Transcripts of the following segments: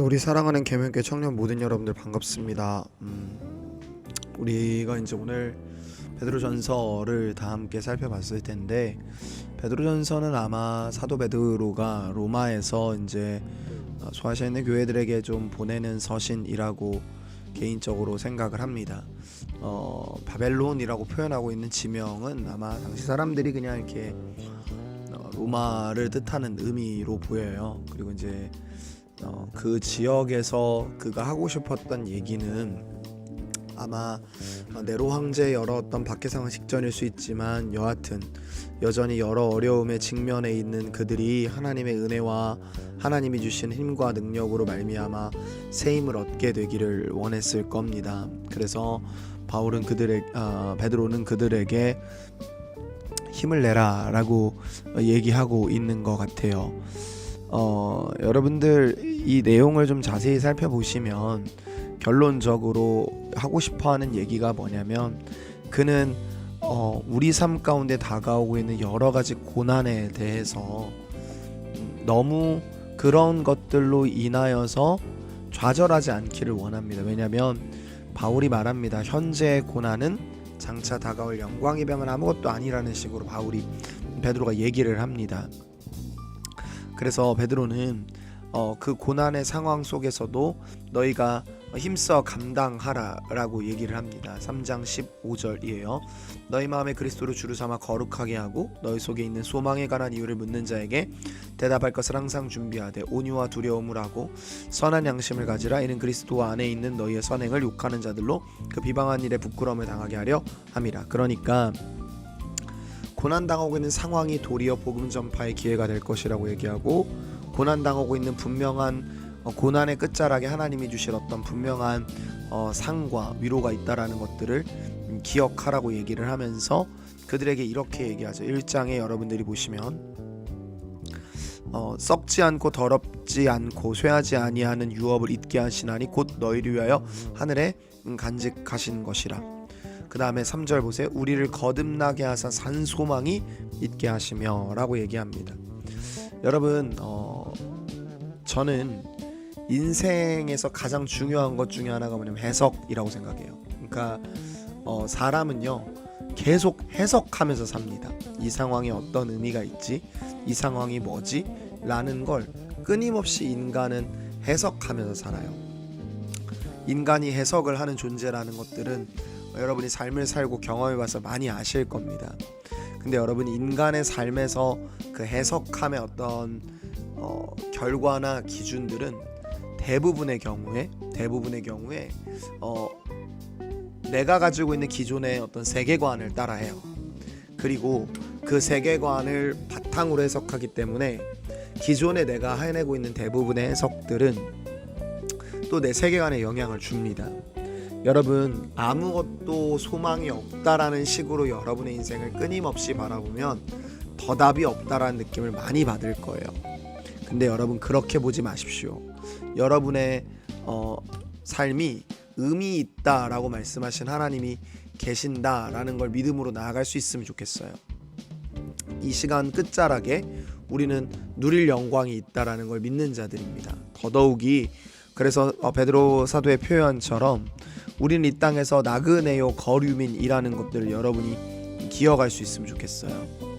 우리 사랑하는 개명교 청년 모든 여러분들 반갑습니다. 음, 우리가 이제 오늘 베드로전서를 다 함께 살펴봤을 텐데 베드로전서는 아마 사도 베드로가 로마에서 이제 어, 소아시아 있는 교회들에게 좀 보내는 서신이라고 개인적으로 생각을 합니다. 어, 바벨론이라고 표현하고 있는 지명은 아마 당시 사람들이 그냥 이렇게 어, 로마를 뜻하는 의미로 보여요. 그리고 이제 어, 그 지역에서 그가 하고 싶었던 얘기는 아마 어, 네로 황제의 여러 어떤 박해 상황 직전일 수 있지만 여하튼 여전히 여러 어려움에 직면해 있는 그들이 하나님의 은혜와 하나님이 주신 힘과 능력으로 말미암아 새 힘을 얻게 되기를 원했을 겁니다. 그래서 바울은 그들의 아, 베드로는 그들에게 힘을 내라라고 얘기하고 있는 것 같아요. 어, 여러분들 이 내용을 좀 자세히 살펴보시면 결론적으로 하고 싶어 하는 얘기가 뭐냐면 그는 어, 우리 삶 가운데 다가오고 있는 여러 가지 고난에 대해서 음, 너무 그런 것들로 인하여서 좌절하지 않기를 원합니다. 왜냐하면 바울이 말합니다. 현재의 고난은 장차 다가올 영광의 병은 아무것도 아니라는 식으로 바울이 베드로가 얘기를 합니다. 그래서 베드로는 어, 그 고난의 상황 속에서도 너희가 힘써 감당하라라고 얘기를 합니다. 3장 15절이에요. 너희 마음에 그리스도로 주를 삼아 거룩하게 하고 너희 속에 있는 소망에 관한 이유를 묻는 자에게 대답할 것을 항상 준비하되 온유와 두려움을 하고 선한 양심을 가지라 이는 그리스도 안에 있는 너희의 선행을 욕하는 자들로 그 비방한 일에 부끄러움을 당하게 하려 함이라. 그러니까 고난 당하고 있는 상황이 도리어 복음 전파의 기회가 될 것이라고 얘기하고 고난 당하고 있는 분명한 어, 고난의 끝자락에 하나님이 주실 어떤 분명한 어, 상과 위로가 있다라는 것들을 음, 기억하라고 얘기를 하면서 그들에게 이렇게 얘기하죠. 1장에 여러분들이 보시면 어, 썩지 않고 더럽지 않고 쇠하지 아니하는 유업을 잊게 하시나니 곧 너희를 위하여 하늘에 음, 간직하신 것이라. 그 다음에 3절 보세요. 우리를 거듭나게 하사 산 소망이 있게 하시며라고 얘기합니다. 여러분 어, 저는 인생에서 가장 중요한 것 중에 하나가 뭐냐면 해석이라고 생각해요. 그러니까 어, 사람은요 계속 해석하면서 삽니다. 이 상황에 어떤 의미가 있지? 이 상황이 뭐지? 라는 걸 끊임없이 인간은 해석하면서 살아요. 인간이 해석을 하는 존재라는 것들은 여러분이 삶을 살고 경험해봐서 많이 아실 겁니다. 근데 여러분 인간의 삶에서 그 해석함의 어떤 어, 결과나 기준들은 대부분의 경우에 대부분의 경우에 어, 내가 가지고 있는 기존의 어떤 세계관을 따라해요. 그리고 그 세계관을 바탕으로 해석하기 때문에 기존에 내가 해내고 있는 대부분의 해석들은 또 내 세계관에 영향을 줍니다. 여러분 아무것도 소망이 없다라는 식으로 여러분의 인생을 끊임없이 바라보면 더 답이 없다라는 느낌을 많이 받을 거예요. 근데 여러분 그렇게 보지 마십시오. 여러분의 어, 삶이 의미 있다라고 말씀하신 하나님이 계신다라는 걸 믿음으로 나아갈 수 있으면 좋겠어요. 이 시간 끝자락에 우리는 누릴 영광이 있다라는 걸 믿는 자들입니다. 더더욱이 그래서 어, 베드로 사도의 표현처럼 우리는 이 땅에서 나그네요 거류민이라는 것들을 여러분이 기억할 수 있으면 좋겠어요.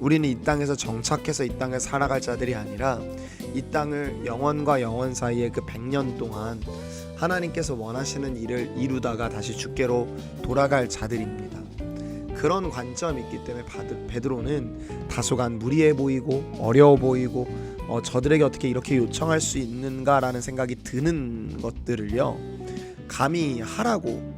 우리는 이 땅에서 정착해서 이 땅을 살아갈 자들이 아니라 이 땅을 영원과 영원 사이에 그 100년 동안 하나님께서 원하시는 일을 이루다가 다시 주께로 돌아갈 자들입니다. 그런 관점이 있기 때문에 베드로는 다소간 무리해 보이고 어려워 보이고 어, 저들에게 어떻게 이렇게 요청할 수 있는가라는 생각이 드는 것들을요 감히 하라고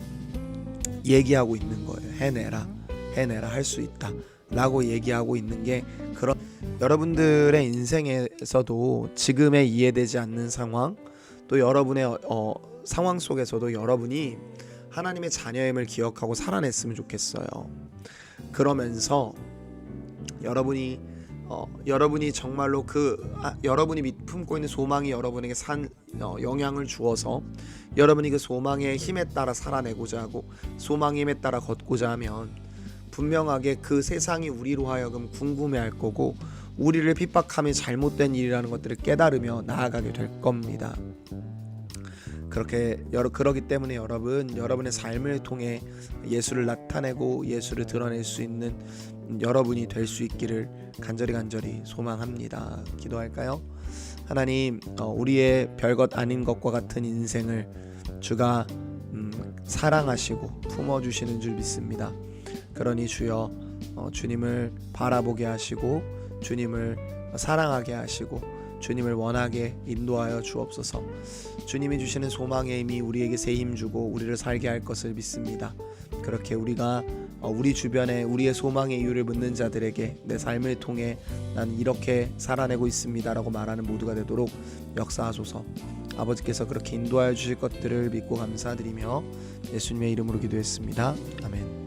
얘기하고 있는 거예요 해내라 해내라 할 수 있다 라고 얘기하고 있는 게 그런 여러분들의 인생에서도 지금의 이해되지 않는 상황 또 여러분의 어, 어, 상황 속에서도 여러분이 하나님의 자녀임을 기억하고 살아냈으면 좋겠어요. 그러면서 여러분이 어, 여러분이 정말로 그 아, 여러분이 믿 품고 있는 소망이 여러분에게 산 어, 영향을 주어서 여러분이 그 소망의 힘에 따라 살아내고자 하고 소망의 힘에 따라 걷고자 하면 분명하게 그 세상이 우리로 하여금 궁금해할 거고 우리를 핍박함이 잘못된 일이라는 것들을 깨달으며 나아가게 될 겁니다. 그렇게 여러 그러기 때문에 여러분 여러분의 삶을 통해 예수를 나타내고 예수를 드러낼 수 있는 여러분이 될 수 있기를 간절히 간절히 소망합니다. 기도할까요? 하나님 어, 우리의 별것 아닌 것과 같은 인생을 주가 음, 사랑하시고 품어주시는 줄 믿습니다. 그러니 주여 어, 주님을 바라보게 하시고 주님을 사랑하게 하시고 주님을 원하게 인도하여 주옵소서. 주님이 주시는 소망의 힘이 우리에게 새 힘 주고 우리를 살게 할 것을 믿습니다. 그렇게 우리가 어, 우리 주변에 우리의 소망의 이유를 묻는 자들에게 내 삶을 통해 난 이렇게 살아내고 있습니다라고 말하는 모두가 되도록 역사하소서. 아버지께서 그렇게 인도하여 주실 것들을 믿고 감사드리며 예수님의 이름으로 기도했습니다. 아멘.